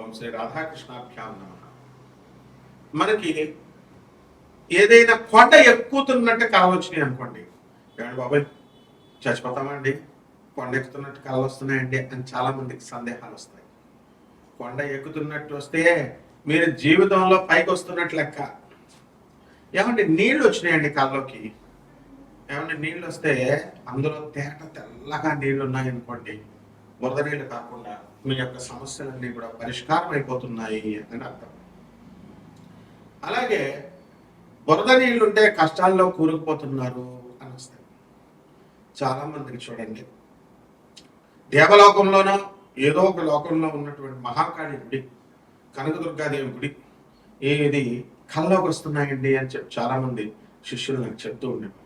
ఓం శ్రీ రాధాకృష్ణాభ్యాం నమ. మనకి ఏదైనా కొండ ఎక్కుతున్నట్టు కావచ్చినాయి అనుకోండి. ఏమండి బాబాయ్ చచ్చిపోతామండి. కొండ ఎక్కుతున్నట్టు కాలు వస్తున్నాయండి అని చాలా మందికి సందేహాలు వస్తాయి. కొండ ఎక్కుతున్నట్టు వస్తే మీరు జీవితంలో పైకి వస్తున్నట్టు లెక్క. ఏమంటే నీళ్ళు వచ్చినాయండి కాళ్ళలోకి? ఏమంటే నీళ్ళు వస్తే అందులో తేట తెల్లగా నీళ్ళు ఉన్నాయనుకోండి. బురద నీళ్ళు కాకుండా మీ యొక్క సమస్యలన్నీ కూడా పరిష్కారం అయిపోతున్నాయి అని అర్థం. అలాగే బురద నీళ్ళుంటే కష్టాల్లో కూరుకుపోతున్నారు అని వస్తాయి. చాలా మందికి చూడండి. దేవలోకంలోనో ఏదో ఒక లోకంలో ఉన్నటువంటి మహాకాళి గుడి కనకదుర్గాదేవి గుడి ఏది కల్లోకి వస్తున్నాయండి అని చెప్పి చాలామంది శిష్యులు నాకు చెప్తూ ఉండేవారు.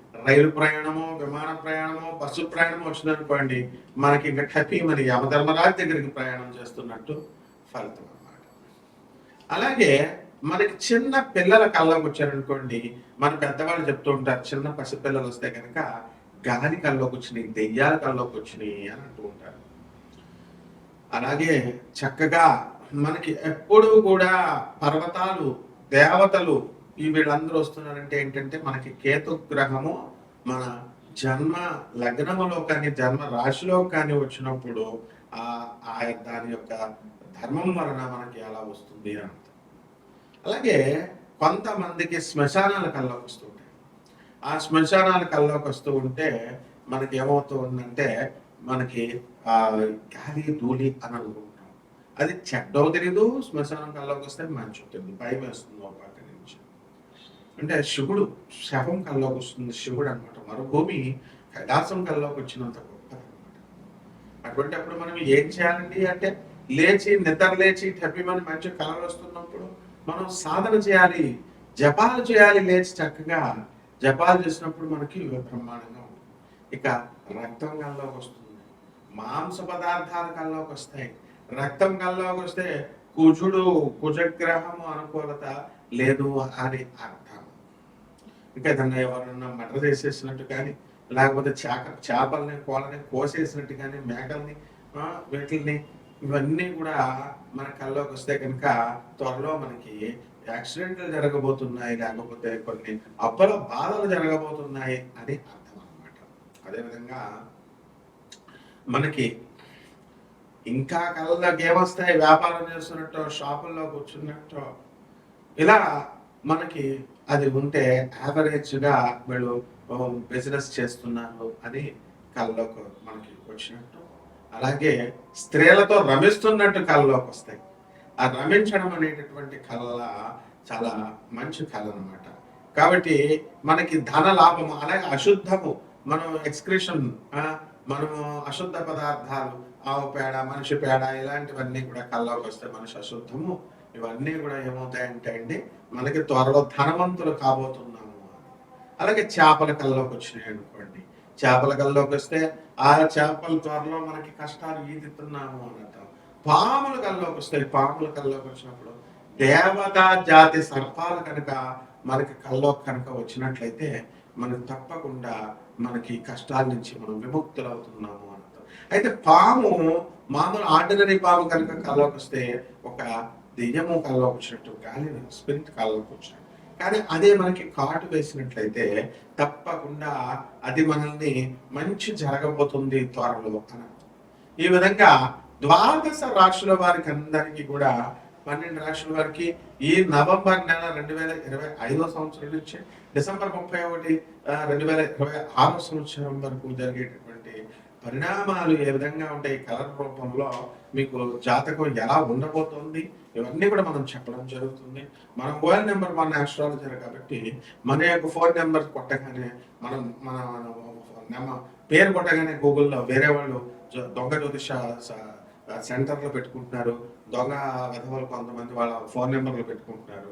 రైలు ప్రయాణము విమాన ప్రయాణము బస్సు ప్రయాణము వచ్చిందనుకోండి మనకి ఇంకా కపి మరి యమధర్మరాజు దగ్గరికి ప్రయాణం చేస్తున్నట్టు ఫలితం అన్నమాట. అలాగే మనకి చిన్న పిల్లల కళ్ళకు వచ్చారనుకోండి మన పెద్దవాళ్ళు చెప్తూ ఉంటారు చిన్న పసిపిల్లలు వస్తే కనుక గాలి కల్లోకి వచ్చినాయి దెయ్యాల కల్లోకి వచ్చినాయి అని అంటూ ఉంటారు. అలాగే చక్కగా మనకి ఎప్పుడూ కూడా పర్వతాలు దేవతలు ఈ వీళ్ళందరూ వస్తున్నారంటే ఏంటంటే మనకి కేతు గ్రహము మన జన్మ లగ్నములో కానీ జన్మ రాశిలో కానీ వచ్చినప్పుడు ఆ ఆ దాని యొక్క ధర్మం వలన మనకి ఎలా వస్తుంది అని అలాగే కొంతమందికి శ్మశానాల కల్లోకి వస్తుంటాయి ఆ శ్మశానాల కల్లోకి వస్తూ ఉంటే మనకి ఏమవుతూ ఉందంటే మనకి ఆ గాలి ధూళి అని అనుకుంటాం అది చెడ్డో తెలీదు శ్మశానం కల్లోకి వస్తే మంచి తెలియదు భయం వేస్తుంది ఒక అంటే శివుడు శవం కల్లోకి వస్తుంది శివుడు అనమాట మరుభూమి కైలాసం కల్లోకి వచ్చినంత గొప్ప అనమాట అటువంటి అప్పుడు మనం ఏం చేయాలండి అంటే లేచి నిద్ర లేచి తప్పిమని మంచి కళలు వస్తున్నప్పుడు మనం సాధన చేయాలి జపాలు చేయాలి లేచి చక్కగా. జపాలు చేసినప్పుడు మనకి బ్రహ్మాండంగా ఉంటుంది. ఇక రక్తం కల్లోకి వస్తుంది. మాంస పదార్థాల కల్లోకి వస్తాయి. రక్తం కల్లోకి వస్తే కుజుడు కుజగ్రహము అనుకూలత లేదు అని అర్థం. ఇంకా దాన్ని ఎవరన్నా మర్డర్ చేసేసినట్టు కానీ లేకపోతే చేక చేపల్ని కోళ్ళని కోసేసినట్టు కానీ మేకల్ని వీటిల్ని ఇవన్నీ కూడా మన కల్లోకి వస్తే కనుక త్వరలో మనకి యాక్సిడెంట్లు జరగబోతున్నాయి లేకపోతే కొన్ని అప్పల బాధలు జరగబోతున్నాయి అని అర్థం అనమాట అదేవిధంగా మనకి ఇంకా కళ్ళలోకి ఏమొస్తాయి? వ్యాపారం చేస్తున్నట్టు షాపుల్లో కూర్చున్నట్టు ఇలా మనకి అది ఉంటే యావరేజ్గా వీళ్ళు బిజినెస్ చేస్తున్నారు అని కళ్ళలోకి మనకి వచ్చినట్టు. అలాగే స్త్రీలతో రమిస్తున్నట్టు కళ్ళలోకి వస్తాయి. ఆ రమించడం అనేటటువంటి కళ చాలా మంచి కళ అనమాట కాబట్టి మనకి ధన లాభము అలాగే అశుద్ధము. మనం ఎక్స్క్రిషన్ మనము అశుద్ధ పదార్థాలు ఆవు పేడ మనిషి పేడ ఇలాంటివన్నీ కూడా కళ్ళలోకి వస్తే మనిషి అశుద్ధము. ఇవన్నీ కూడా ఏమవుతాయంటే అండి మనకి త్వరలో ధనవంతులు కాబోతున్నాము అలాగే చేపల కల్లోకి వచ్చినాయి అనుకోండి. చేపల కల్లోకి వస్తే ఆ చేపల త్వరలో మనకి కష్టాలు ఈదుతున్నాము అని పాముల కల్లోకి వస్తాయి పాముల కల్లోకి వచ్చినప్పుడు దేవతా జాతి సర్పాలు కనుక మనకి కల్లోకి కనుక వచ్చినట్లయితే మనం తప్పకుండా మనకి కష్టాల నుంచి మనం విముక్తులు అవుతున్నాము అని అయితే పాము మామూలు ఆర్డినరీ పాము కనుక కల్లోకి వస్తే ఒక దెయ్యము కల్లోకి వచ్చినట్టు గాలి స్పిరిట్ కల్లోకి వచ్చినట్టు కానీ అదే మనకి కాటు వేసినట్లయితే తప్పకుండా అది మనల్ని మంచి జరగబోతుంది త్వరలో అని ఈ విధంగా ద్వాదశ రాశుల వారికి అందరికీ కూడా పన్నెండు రాష్ట్రుల వారికి ఈ నవంబర్ నెల రెండు వేల ఇరవై ఐదో సంవత్సరం నుంచి డిసెంబర్ ముప్పై ఒకటి రెండు వేల ఇరవై ఆరో సంవత్సరం వరకు జరిగేటటువంటి పరిణామాలు ఏ విధంగా ఉంటాయి? కలర్ రూపంలో మీకు జాతకం ఎలా ఉండబోతోంది? ఇవన్నీ కూడా మనం చెప్పడం జరుగుతుంది. మన మొబైల్ నెంబర్ మన ఆస్ట్రాలజర్ కాబట్టి మన యొక్క ఫోన్ నెంబర్ కొట్టగానే మనం మన నెంబర్ పేరు కొట్టగానే గూగుల్లో వేరే వాళ్ళు దొంగ జ్యోతిష సెంటర్లో పెట్టుకుంటున్నారు. దొంగ విధవలు కొంతమంది వాళ్ళ ఫోన్ నెంబర్లు పెట్టుకుంటున్నారు.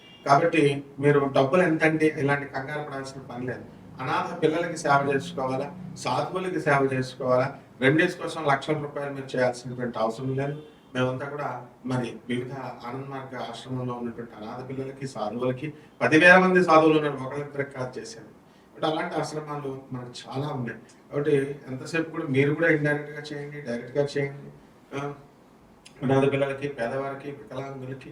కాబట్టి మీరు డబ్బులు ఎంతండి? ఇలాంటి కంగారు పడాల్సిన పని లేదు. అనాథ పిల్లలకి సేవ చేసుకోవాలా? సాధువులకి సేవ చేసుకోవాలా? రెమెడీస్ కోసం లక్షల రూపాయలు మీరు చేయాల్సినటువంటి అవసరం లేదు. మేమంతా కూడా మరి వివిధ ఆనంద మార్గ ఆశ్రమంలో ఉన్నటువంటి అనాథ పిల్లలకి సాధువులకి పదివేల మంది సాధువులు ఉన్నారు ఒకరిద్దరికి కాదు చేశారు బట్ అలాంటి ఆశ్రమాలు మనకు చాలా ఉన్నాయి. కాబట్టి ఎంతసేపు కూడా మీరు కూడా ఇండైరెక్ట్గా చేయండి డైరెక్ట్గా చేయండి. అనాథ పిల్లలకి పేదవారికి వికలాంగులకి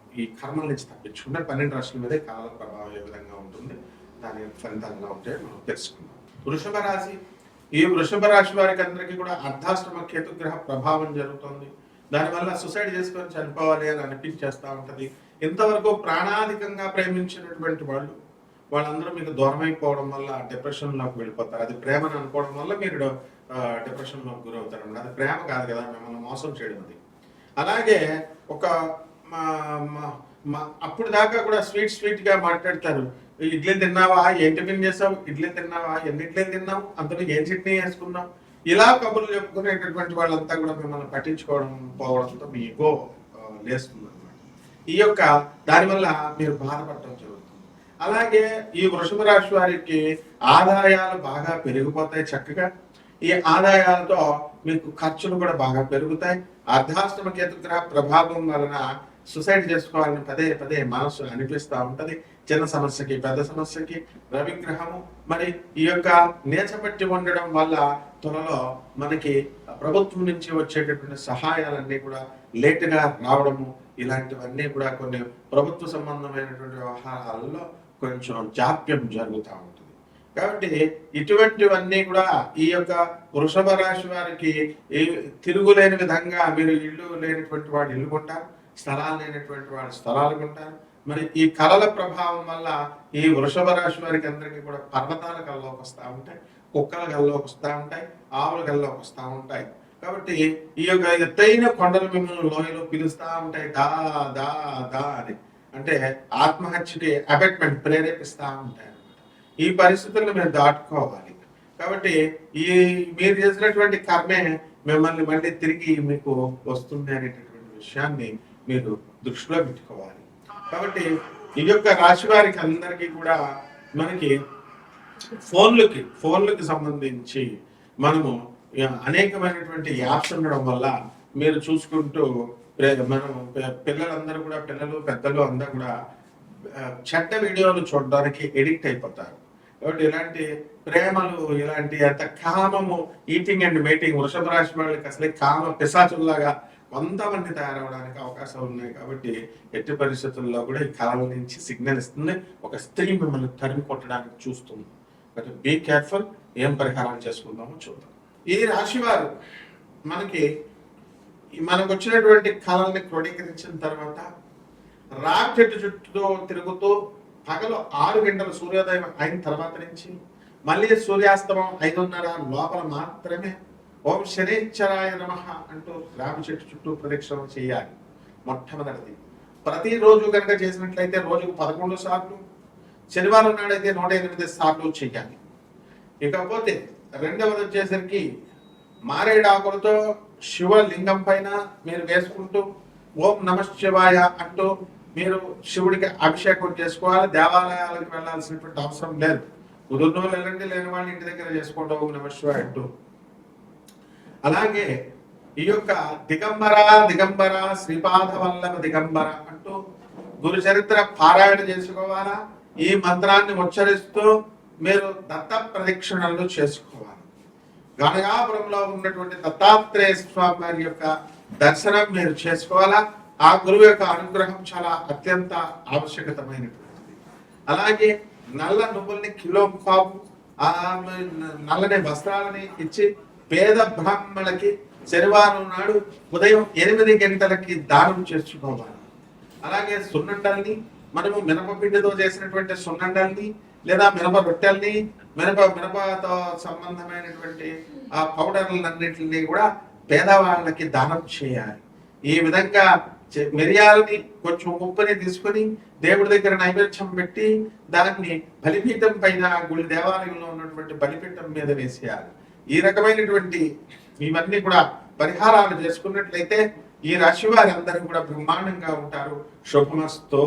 ఈ కర్మల నుంచి తప్పించుకుంటే పన్నెండు రాష్ట్రాల మీదే కాల ప్రభావం ఏ విధంగా ఉంటుంది? దాని ఫలితాలు ఎలా ఉంటాయో మనం తెలుసుకుందాం. వృషభ రాశి ఈ వృషభ రాశి వారికి అందరికీ కూడా అర్ధాశ్రమ కేతుగ్రహ ప్రభావం జరుగుతుంది. దానివల్ల సుసైడ్ చేసుకొని చనిపోవాలి అని అనిపించేస్తూ ఉంటుంది. ఇంతవరకు ప్రాణాధికంగా ప్రేమించినటువంటి వాళ్ళు వాళ్ళందరూ మీకు దూరం అయిపోవడం వల్ల డిప్రెషన్లోకి వెళ్ళిపోతారు. అది ప్రేమను అనుకోవడం వల్ల మీరు డిప్రెషన్లోకి గురవుతారు. అది ప్రేమ కాదు కదా మిమ్మల్ని మోసం చేయడం అది. అలాగే ఒక అప్పుడు దాకా కూడా స్వీట్ స్వీట్గా మాట్లాడతారు ఇడ్లీ తిన్నావా? ఏం టిఫిన్ చేసావు? ఇడ్లీ తిన్నావా? ఎన్ని ఇడ్లీ తిన్నావు? అందులో ఏం చట్నీ వేసుకున్నావు? ఇలా కబుర్లు చెప్పుకునేటటువంటి వాళ్ళంతా కూడా మిమ్మల్ని పట్టించుకోవడం పోవడంతో మీ ఎగో లేస్తుంది అనమాట ఈ యొక్క దానివల్ల మీరు బాధపడటం జరుగుతుంది. అలాగే ఈ వృషభ రాశి వారికి ఆదాయాలు బాగా పెరిగిపోతాయి చక్కగా. ఈ ఆదాయాలతో మీకు ఖర్చులు కూడా బాగా పెరుగుతాయి. అర్ధాష్టమ కేతుగ్రహ ప్రభావం వలన సుసైడ్ చేసుకోవాలని పదే పదే మనసు అనిపిస్తూ ఉంటది. చిన్న సమస్యకి పెద్ద సమస్యకి రవిగ్రహము. మరి ఈ యొక్క నేచపట్టి ఉండడం వల్ల త్వరలో మనకి ప్రభుత్వం నుంచి వచ్చేటటువంటి సహాయాలన్నీ కూడా లేటుగా రావడము ఇలాంటివన్నీ కూడా కొన్ని ప్రభుత్వ సంబంధమైనటువంటి వ్యవహారాలలో కొంచెం జాప్యం జరుగుతూ ఉంటుంది. కాబట్టి ఇటువంటివన్నీ కూడా ఈ యొక్క వృషభ రాశి వారికి తిరుగులేని విధంగా మీరు ఇల్లు లేనటువంటి వాడు ఇల్లు కొంటారు. స్థలాలు లేనటువంటి వాడు స్థలాలు కొంటారు. మరి ఈ కళల ప్రభావం వల్ల ఈ వృషభ రాశి వారికి అందరికీ కూడా పర్వతాల కల్లోకి వస్తూ ఉంటాయి కుక్కల గల్లోకి వస్తూ ఉంటాయి ఆవుల గల్లోకి వస్తూ ఉంటాయి. కాబట్టి ఈ యొక్క ఎత్తైన కొండలు మిమ్మల్ని లోయలో పిలుస్తూ ఉంటాయి. దా దా దా అని. అంటే ఆత్మహత్యకి అబెట్మెంట్ ప్రేరేపిస్తూ ఉంటాయి ఈ పరిస్థితులను మీరు దాటుకోవాలి. కాబట్టి ఈ మీరు చేసినటువంటి కర్మే మిమ్మల్ని మళ్ళీ తిరిగి మీకు వస్తుంది అనేటటువంటి విషయాన్ని మీరు దృష్టిలో పెట్టుకోవాలి. కాబట్టి ఈ యొక్క రాశి వారికి అందరికీ కూడా మనకి ఫోన్లకి ఫోన్లకి సంబంధించి మనము అనేకమైనటువంటి యాప్స్ ఉండడం వల్ల మీరు చూసుకుంటూ ప్రే- మనం పిల్లలందరూ కూడా పిల్లలు పెద్దలు అందరూ కూడా చెడ్డ వీడియోలు చూడడానికి ఎడిక్ట్ అయిపోతారు. కాబట్టి ఇలాంటి ప్రేమలు ఇలాంటి అంత కామము ఈటింగ్ అండ్ మేటింగ్ వృషభ రాశి వాళ్ళకి అసలే కామ పిశాచుల్లాగా వంద వంటి తయారవడానికి అవకాశాలు ఉన్నాయి కాబట్టి ఎట్టి పరిస్థితుల్లో కూడా ఈ కాలం నుంచి సిగ్నల్ ఇస్తుంది. ఒక స్త్రీ మిమ్మల్ని తరిమి కొట్టడానికి చూస్తుంది. కాబట్టి బీ కేర్ఫుల్ ఏం పరిహారం చేసుకుందామో చూద్దాం. ఈ రాశి వారు మనకి మనకు వచ్చినటువంటి కళల్ని క్రోడీకరించిన తర్వాత రాక్ చెట్టు చుట్టూ తిరుగుతూ పగలు ఆరు గంటల సూర్యోదయం అయిన తర్వాత నుంచి మళ్ళీ సూర్యాస్తమం ఐదున్నర లోపల మాత్రమే ఓం శనేశ్వరాయ నమ అంటూ రావి చెట్టు చుట్టూ ప్రదక్షిణం చేయాలి. మొట్టమొదటిది. ప్రతిరోజు కనుక చేసినట్లయితే రోజుకు పదకొండు సార్లు శనివారం నాడైతే నూట ఎనిమిది సార్లు చేయాలి. ఇకపోతే రెండవది వచ్చేసరికి మారేడాకులతో శివలింగం పైన మీరు వేసుకుంటూ ఓం నమ శివాయ అంటూ మీరు శివుడికి అభిషేకం చేసుకోవాలి. దేవాలయాలకు వెళ్ళాల్సినటువంటి అవసరం లేదు. కుదురున వెళ్ళండి లేని వాళ్ళు ఇంటి దగ్గర చేసుకుంటూ ఓం నమ శివాయ అంటూ. అలాగే ఈ యొక్క దిగంబర దిగంబర శ్రీపాద వల్లభ దిగంబర అంటూ గురు చరిత్ర పారాయణ చేసుకోవాలా? ఈ మంత్రాన్ని ఉచ్చరిస్తూ మీరు దత్త ప్రదక్షిణలు చేసుకోవాలి. గణగాపురంలో ఉన్నటువంటి దత్తాత్రేయ స్వామి వారి యొక్క దర్శనం మీరు చేసుకోవాలా? ఆ గురువు యొక్క అనుగ్రహం చాలా అత్యంత ఆవశ్యకతమైనటువంటిది. అలాగే నల్ల నువ్వుల్ని కిలో కాపు ఆ నల్లని వస్త్రాలని ఇచ్చి పేద బ్రాహ్మణులకి శనివారం నాడు ఉదయం ఎనిమిది గంటలకి దానం చేసుకోవాలి అలాగే సున్నండల్ని మనము మినపపిండితో చేసినటువంటి సున్నండల్ని లేదా మినప రొట్టెల్ని మినప మినపతో సంబంధమైనటువంటి ఆ పౌడర్లన్నింటినీ కూడా పేదవాళ్ళకి దానం చేయాలి. ఈ విధంగా మిరియాలని కొంచెం ఉప్పుని తీసుకొని దేవుడి దగ్గర నైవేద్యం పెట్టి దాన్ని బలిపీఠం పైన గుడి దేవాలయంలో ఉన్నటువంటి బలిపీఠం మీద వేసేయాలి. ఈ రకమైనటువంటి ఇవన్నీ కూడా పరిహారాలు చేసుకున్నట్లయితే ఈ రాశి వారి అందరూ కూడా బ్రహ్మాండంగా ఉంటారు. శుభమస్తో.